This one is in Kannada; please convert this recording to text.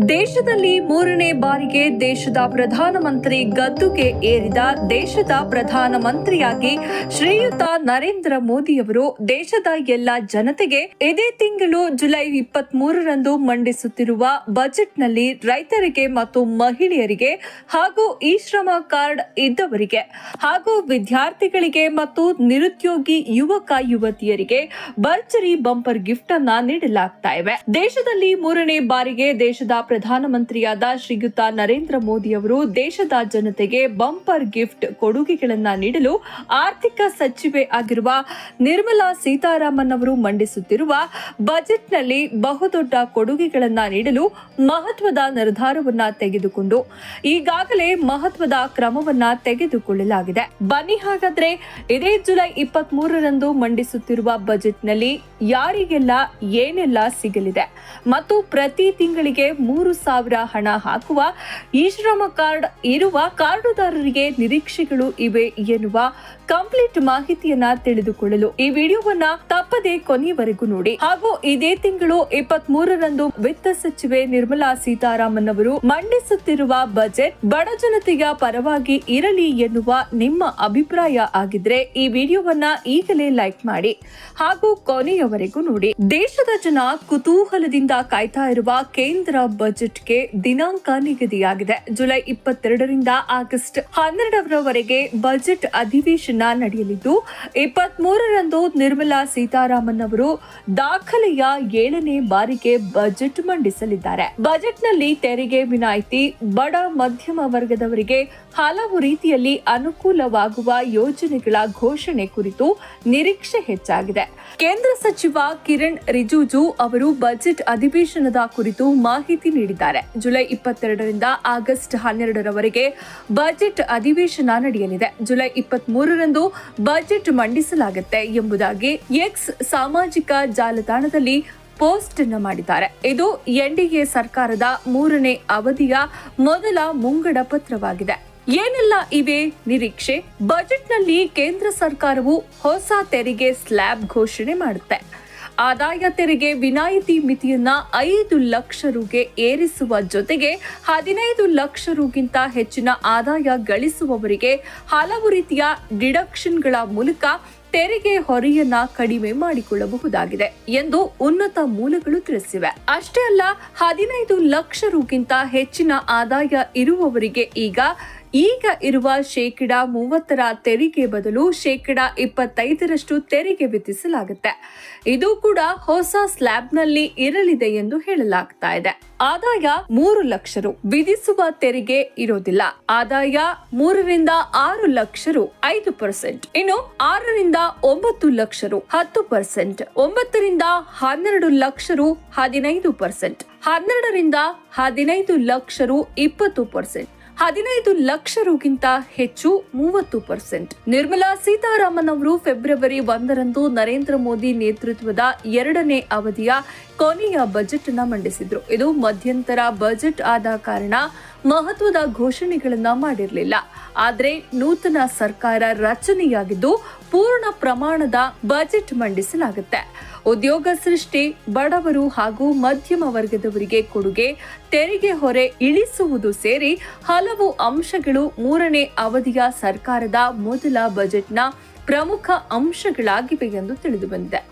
ದೇಶದಲ್ಲಿ ಮೂರನೇ ಬಾರಿಗೆ ದೇಶದ ಪ್ರಧಾನಮಂತ್ರಿ ಗದ್ದುಗೆ ಏರಿದ ದೇಶದ ಪ್ರಧಾನಮಂತ್ರಿಯಾಗಿ ಶ್ರೀಯುತ ನರೇಂದ್ರ ಮೋದಿಯವರು ದೇಶದ ಎಲ್ಲ ಜನತೆಗೆ ಇದೇ ತಿಂಗಳು ಜುಲೈ ಇಪ್ಪತ್ತ್ ಮೂರರಂದು ಮಂಡಿಸುತ್ತಿರುವ ಬಜೆಟ್ನಲ್ಲಿ ರೈತರಿಗೆ ಮತ್ತು ಮಹಿಳೆಯರಿಗೆ ಹಾಗೂ ಇ ಶ್ರಮ ಕಾರ್ಡ್ ಇದ್ದವರಿಗೆ ಹಾಗೂ ವಿದ್ಯಾರ್ಥಿಗಳಿಗೆ ಮತ್ತು ನಿರುದ್ಯೋಗಿ ಯುವಕ ಯುವತಿಯರಿಗೆ ಭರ್ಜರಿ ಬಂಪರ್ ಗಿಫ್ಟ್ ಅನ್ನ ನೀಡಲಾಗ್ತಾ ಇವೆ. ದೇಶದಲ್ಲಿ ಮೂರನೇ ಬಾರಿಗೆ ದೇಶದ ಪ್ರಧಾನಮಂತ್ರಿಯಾದ ಶ್ರೀಯುತ ನರೇಂದ್ರ ಮೋದಿ ಅವರು ದೇಶದ ಜನತೆಗೆ ಬಂಪರ್ ಗಿಫ್ಟ್ ಕೊಡುಗೆಗಳನ್ನ ನೀಡಲು ಆರ್ಥಿಕ ಸಚಿವೆ ಆಗಿರುವ ನಿರ್ಮಲಾ ಸೀತಾರಾಮನ್ ಅವರು ಮಂಡಿಸುತ್ತಿರುವ ಬಜೆಟ್ನಲ್ಲಿ ಬಹುದೊಡ್ಡ ಕೊಡುಗೆಗಳನ್ನ ನೀಡಲು ಮಹತ್ವದ ನಿರ್ಧಾರವನ್ನ ತೆಗೆದುಕೊಂಡು ಈಗಾಗಲೇ ಮಹತ್ವದ ಕ್ರಮವನ್ನ ತೆಗೆದುಕೊಳ್ಳಲಾಗಿದೆ. ಬನ್ನಿ ಹಾಗಾದ್ರೆ ಇದೇ ಜುಲೈ ಇಪ್ಪತ್ತ್ ಮೂರರಂದು ಮಂಡಿಸುತ್ತಿರುವ ಬಜೆಟ್ನಲ್ಲಿ ಯಾರಿಗೆಲ್ಲ ಏನೆಲ್ಲ ಸಿಗಲಿದೆ ಮತ್ತು ಪ್ರತಿ ತಿಂಗಳಿಗೆ ಮೂರು ಸಾವಿರ ಹಣ ಹಾಕುವ ಈ ಶ್ರಮ ಕಾರ್ಡ್ ಇರುವ ಕಾರ್ಡುದಾರರಿಗೆ ನಿರೀಕ್ಷೆಗಳು ಇವೆ ಎನ್ನುವ ಕಂಪ್ಲೀಟ್ ಮಾಹಿತಿಯನ್ನ ತಿಳಿದುಕೊಳ್ಳಲು ಈ ವಿಡಿಯೋವನ್ನ ತಪ್ಪದೆ ಕೊನೆಯವರೆಗೂ ನೋಡಿ. ಹಾಗೂ ಇದೇ ತಿಂಗಳು ಇಪ್ಪತ್ತ್ ಮೂರರಂದು ವಿತ್ತ ಸಚಿವೆ ನಿರ್ಮಲಾ ಸೀತಾರಾಮನ್ ಅವರು ಮಂಡಿಸುತ್ತಿರುವ ಬಜೆಟ್ ಬಡ ಜನತೆಯ ಪರವಾಗಿ ಇರಲಿ ಎನ್ನುವ ನಿಮ್ಮ ಅಭಿಪ್ರಾಯ ಆಗಿದ್ರೆ ಈ ವಿಡಿಯೋವನ್ನ ಈಗಲೇ ಲೈಕ್ ಮಾಡಿ. ಹಾಗೂ ಕೊನೆಯವರೆಗೂ ನೋಡಿ. ದೇಶದ ಜನ ಕುತೂಹಲದಿಂದ ಕಾಯ್ತಾ ಇರುವ ಕೇಂದ್ರ ಬಜೆಟ್ಗೆ ದಿನಾಂಕ ನಿಗದಿಯಾಗಿದೆ. ಜುಲೈ ಇಪ್ಪತ್ತೆರಡರಿಂದ ಆಗಸ್ಟ್ ಹನ್ನೆರಡರವರೆಗೆ ಬಜೆಟ್ ಅಧಿವೇಶನ ನಡೆಯಲಿದ್ದು ಇಪ್ಪತ್ತ್ ಮೂರರಂದು ನಿರ್ಮಲಾ ಸೀತಾರಾಮನ್ ಅವರು ದಾಖಲೆಯ ಏಳನೇ ಬಾರಿಗೆ ಬಜೆಟ್ ಮಂಡಿಸಲಿದ್ದಾರೆ. ಬಜೆಟ್ನಲ್ಲಿ ತೆರಿಗೆ ವಿನಾಯಿತಿ, ಬಡ, ಮಧ್ಯಮ ವರ್ಗದವರಿಗೆ ಹಲವು ರೀತಿಯಲ್ಲಿ ಅನುಕೂಲವಾಗುವ ಯೋಜನೆಗಳ ಘೋಷಣೆ ಕುರಿತು ನಿರೀಕ್ಷೆ ಹೆಚ್ಚಾಗಿದೆ. ಕೇಂದ್ರ ಸಚಿವ ಕಿರಣ್ ರಿಜಿಜು ಅವರು ಬಜೆಟ್ ಅಧಿವೇಶನದ ಕುರಿತು ಮಾಹಿತಿ ನೀಡಿದ್ದಾರೆ. ಜುಲೈ ಇಪ್ಪತ್ತೆರಡರಿಂದ ಆಗಸ್ಟ್ ಹನ್ನೆರಡರವರೆಗೆ ಬಜೆಟ್ ಅಧಿವೇಶನ ನಡೆಯಲಿದೆ. ಜುಲೈ ಇಪ್ಪತ್ತ್ ಮೂರರಂದು ಬಜೆಟ್ ಮಂಡಿಸಲಾಗುತ್ತೆ ಎಂಬುದಾಗಿ ಎಕ್ಸ್ ಸಾಮಾಜಿಕ ಜಾಲತಾಣದಲ್ಲಿ ಪೋಸ್ಟ್ ಅನ್ನು ಮಾಡಿದ್ದಾರೆ. ಇದು ಎನ್ಡಿಎ ಸರ್ಕಾರದ ಮೂರನೇ ಅವಧಿಯ ಮೊದಲ ಮುಂಗಡ ಪತ್ರವಾಗಿದೆ. ಏನೆಲ್ಲ ಇವೆ? ನಿರೀಕ್ಷೆ. ಬಜೆಟ್ನಲ್ಲಿ ಕೇಂದ್ರ ಸರ್ಕಾರವು ಹೊಸ ತೆರಿಗೆ ಸ್ಲ್ಯಾಬ್ ಘೋಷಣೆ ಮಾಡುತ್ತೆ. ಆದಾಯ ತೆರಿಗೆ ವಿನಾಯಿತಿ ಮಿತಿಯನ್ನ ಐದು ಲಕ್ಷ ರುಗೆ ಏರಿಸುವ ಜೊತೆಗೆ ಹದಿನೈದು ಲಕ್ಷ ರುಗಿಂತ ಹೆಚ್ಚಿನ ಆದಾಯ ಗಳಿಸುವವರಿಗೆ ಹಲವು ರೀತಿಯ ಡಿಡಕ್ಷನ್ಗಳ ಮೂಲಕ ತೆರಿಗೆ ಹೊರೆಯನ್ನ ಕಡಿಮೆ ಮಾಡಿಕೊಳ್ಳಬಹುದಾಗಿದೆ ಎಂದು ಉನ್ನತ ಮೂಲಗಳು ತಿಳಿಸಿವೆ. ಅಷ್ಟೇ ಅಲ್ಲ, ಹದಿನೈದು ಲಕ್ಷ ರುಗಿಂತ ಹೆಚ್ಚಿನ ಆದಾಯ ಇರುವವರಿಗೆ ಈಗ ಈಗ ಇರುವ ಶೇಕಡ ಮೂವತ್ತರ ತೆರಿಗೆ ಬದಲು ಶೇಕಡ ಇಪ್ಪತ್ತೈದರಷ್ಟು ತೆರಿಗೆ ವಿಧಿಸಲಾಗುತ್ತೆ. ಇದು ಕೂಡ ಹೊಸ ಸ್ಲ್ಯಾಬ್ನಲ್ಲಿ ಇರಲಿದೆ ಎಂದು ಹೇಳಲಾಗ್ತಾ ಇದೆ. ಆದಾಯ ಮೂರು ಲಕ್ಷ ರು, ವಿಧಿಸುವ ತೆರಿಗೆ ಇರೋದಿಲ್ಲ. ಆದಾಯ ಮೂರರಿಂದ ಆರು ಲಕ್ಷ ರು, ಐದು ಪರ್ಸೆಂಟ್. ಇನ್ನು ಆರರಿಂದ ಒಂಬತ್ತು ಲಕ್ಷ ರು, ಹತ್ತು ಪರ್ಸೆಂಟ್. ಒಂಬತ್ತರಿಂದ ಹನ್ನೆರಡು ಲಕ್ಷ ರು, ಹದಿನೈದು ಪರ್ಸೆಂಟ್. ಹನ್ನೆರಡರಿಂದ ಹದಿನೈದು ಲಕ್ಷ ರು, ಇಪ್ಪತ್ತು ಪರ್ಸೆಂಟ್. ಹದಿನೈದು ಲಕ್ಷ ರುಗಿಂತ ಹೆಚ್ಚು ಮೂವತ್ತು ಪರ್ಸೆಂಟ್. ನಿರ್ಮಲಾ ಸೀತಾರಾಮನ್ ಅವರು ಫೆಬ್ರವರಿ ಒಂದರಂದು ನರೇಂದ್ರ ಮೋದಿ ನೇತೃತ್ವದ ಎರಡನೇ ಅವಧಿಯ ಕೊನೆಯ ಬಜೆಟ್ ಅನ್ನ ಮಂಡಿಸಿದ್ರು. ಇದು ಮಧ್ಯಂತರ ಬಜೆಟ್ ಆದ ಕಾರಣ ಮಹತ್ವದ ಘೋಷಣೆಗಳನ್ನ ಮಾಡಿರಲಿಲ್ಲ. ಆದ್ರೆ ನೂತನ ಸರ್ಕಾರ ರಚನೆಯಾಗಿದ್ದು ಪೂರ್ಣ ಪ್ರಮಾಣದ ಬಜೆಟ್ ಮಂಡಿಸಲಾಗುತ್ತೆ. ಉದ್ಯೋಗ ಸೃಷ್ಟಿ, ಬಡವರು ಹಾಗೂ ಮಧ್ಯಮ ವರ್ಗದವರಿಗೆ ಕೊಡುಗೆ, ತೆರಿಗೆ ಹೊರೆ ಇಳಿಸುವುದು ಸೇರಿ ಹಲವು ಅಂಶಗಳು ಮೂರನೇ ಅವಧಿಯ ಸರ್ಕಾರದ ಮೊದಲ ಬಜೆಟ್ನ ಪ್ರಮುಖ ಅಂಶಗಳಾಗಿವೆ ಎಂದು ತಿಳಿದುಬಂದಿದೆ.